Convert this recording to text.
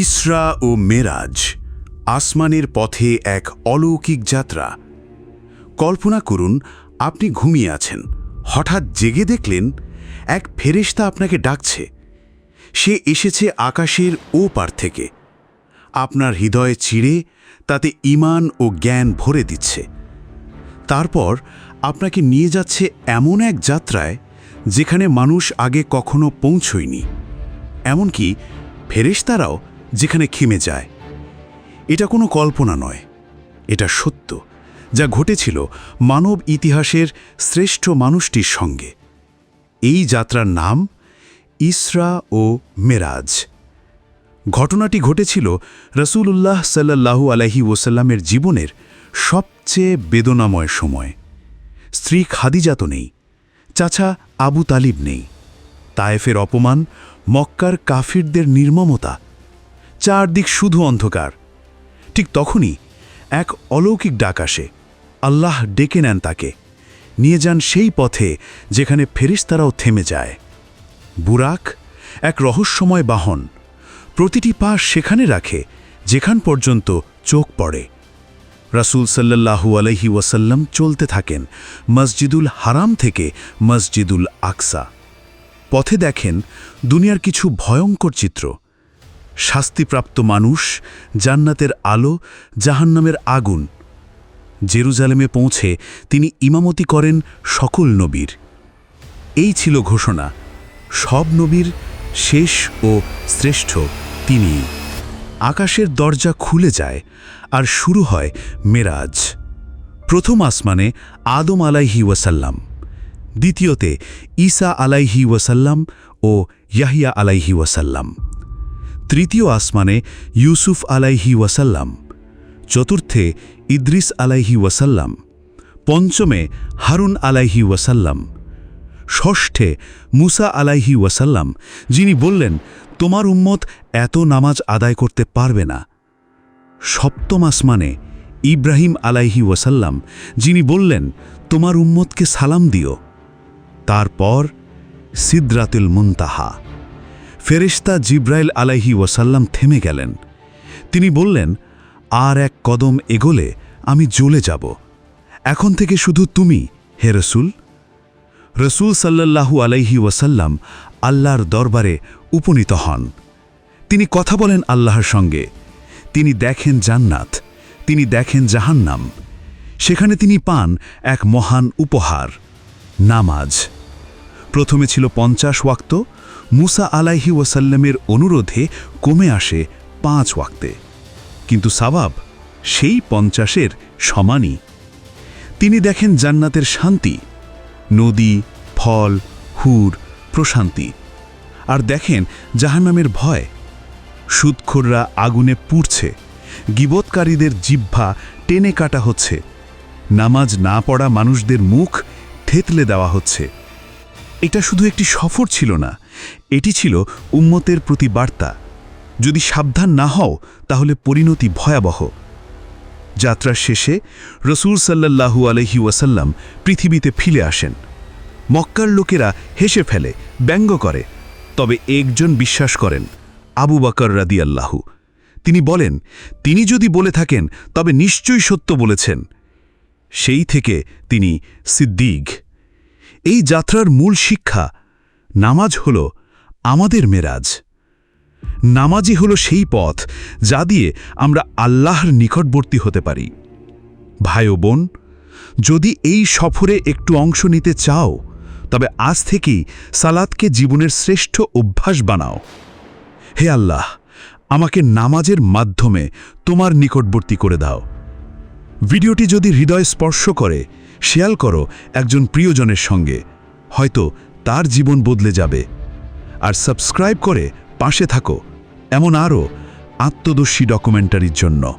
ইসরা ও মেরাজ আসমানের পথে এক অলৌকিক যাত্রা। কল্পনা করুন, আপনি ঘুমিয়ে আছেন। হঠাৎ জেগে দেখলেন, এক ফেরেশতা আপনাকে ডাকছে। সে এসেছে আকাশের ও পার থেকে। আপনার হৃদয়ে চিড়ে, তাতে ইমান ও জ্ঞান ভরে দিচ্ছে। তারপর আপনাকে নিয়ে যাচ্ছে এমন এক যাত্রায়, যেখানে মানুষ আগে কখনো পৌঁছয়নি। এমনকি ফেরেশতারাও যেখানে খেমে যায়। এটা কোনো কল্পনা নয়, এটা সত্য, যা ঘটেছিল মানব ইতিহাসের শ্রেষ্ঠ মানুষটির সঙ্গে। এই যাত্রার নাম ইসরা ও মেরাজ। ঘটনাটি ঘটেছিল রসুলুল্লাহ সাল্লাহু আলহি ওসাল্লামের জীবনের সবচেয়ে বেদনাময় সময়। স্ত্রী খাদিজা তো নেই, চাচা আবু তালিব নেই। তায়েফের অপমান মক্কার কাফিরদের নির্মমতা চারদিক শুধু অন্ধকার। ঠিক তখনই এক অলৌকিক ডাক আসে। আল্লাহ ডেকে নেন তাকে। নিয়ে যান সেই পথে যেখানে ফেরিস্তারাও থেমে যায়। বুরাক এক রহস্যময় বাহন। প্রতিটি পা সেখানে রাখে, যেখান পর্যন্ত চোখ পড়ে। রাসূল সাল্লাল্লাহু আলহি ওয়াসাল্লাম চলতে থাকেন মসজিদুল হারাম থেকে মসজিদুল আকসা। পথে দেখেন দুনিয়ার কিছু ভয়ঙ্কর চিত্র। শাস্তিপ্রাপ্ত মানুষ জান্নাতের আলো, জাহান্নামের আগুন। জেরুজালেমে পৌঁছে তিনি ইমামতি করেন সকল নবীর। এই ছিল ঘোষণা। সব নবীর শেষ ও শ্রেষ্ঠ তিনি। আকাশের দরজা খুলে যায় আর শুরু হয় মেরাজ। প্রথম আসমানে আদম আলাইহি ওয়াসাল্লাম, দ্বিতীয়তে ঈসা আলাইহি ওয়াসাল্লাম ও ইয়াহিয়া আলাইহি ওয়াসাল্লাম। তৃতীয় আসমানে ইউসুফ আলাইহি ওয়াসাল্লাম। চতুর্থে ইদ্রিস আলাইহি ওয়াসাল্লাম। পঞ্চমে হারুন আলাইহি ওয়াসাল্লাম। ষষ্ঠে মুসা আলাইহি ওয়াসাল্লাম, যিনি বললেন, তোমার উম্মত এত নামাজ আদায় করতে পারবে না। সপ্তম আসমানে ইব্রাহিম আলাইহি ওয়াসাল্লাম, যিনি বললেন, তোমার উম্মতকে সালাম দিও। তারপর সিদ্রাতুল মুনতাহা। ফেরেশতা জিব্রাইল আলাইহি ওয়াসাল্লাম থেমে গেলেন। তিনি বললেন, আর এক কদম এগোলে আমি জ্বলে যাব। এখন থেকে শুধু তুমি, হে রসুল। রসুল সাল্লাল্লাহু আলাইহি ওয়াসাল্লাম আল্লাহর দরবারে উপনীত হন। তিনি কথা বলেন আল্লাহর সঙ্গে। তিনি দেখেন জান্নাত, তিনি দেখেন জাহান্নাম। সেখানে তিনি পান এক মহান উপহার, নামাজ। প্রথমে ছিল পঞ্চাশ ওয়াক্ত, মুসা আলাইহি ওয়াসাল্লামের অনুরোধে কমে আসে পাঁচ ওয়াক্তে। কিন্তু সাবাব সেই পঞ্চাশের সমানই। তিনি দেখেন জান্নাতের শান্তি, নদী, ফল, হুর, প্রশান্তি। আর দেখেন জাহান্নামের ভয় সুদখোররা আগুনে পুড়ছে, গিবৎকারীদের জিহ্বা টেনে কাটা হচ্ছে, নামাজ না পড়া মানুষদের মুখ থেতলে দেওয়া হচ্ছে। এটা শুধু একটি সফর ছিল না, এটি ছিল উম্মতের প্রতি বার্তা। যদি সাবধান না হও, তাহলে পরিণতি ভয়াবহ। যাত্রার শেষে রসুল সাল্লাল্লাহু আলহি ওয়াসাল্লাম পৃথিবীতে ফিরে আসেন। মক্কার লোকেরা হেসে ফেলে, ব্যঙ্গ করে। তবে একজন বিশ্বাস করেন, আবু বাকর রাদিয়াল্লাহু। তিনি বলেন, তিনি যদি বলে থাকেন, তবে নিশ্চয়ই সত্য বলেছেন। সেই থেকে তিনি সিদ্দিগ এই যাত্রার মূল শিক্ষা, নামাজ হল আমাদের মেরাজ। নামাজই হল সেই পথ যা দিয়ে আমরা আল্লাহর নিকটবর্তী হতে পারি। ভাই ও বোন, যদি এই সফরে একটু অংশ নিতে চাও, তবে আজ থেকেই সালাদকে জীবনের শ্রেষ্ঠ অভ্যাস বানাও। হে আল্লাহ, আমাকে নামাজের মাধ্যমে তোমার নিকটবর্তী করে দাও। ভিডিওটি যদি হৃদয় স্পর্শ করে শেয়াল করো একজন প্রিয়জনের সঙ্গে। হয়তো তার জীবন বদলে যাবে। আর সাবস্ক্রাইব করে পাশে থাকো, এমন আরও আত্মদর্শী ডকুমেন্টারির জন্য।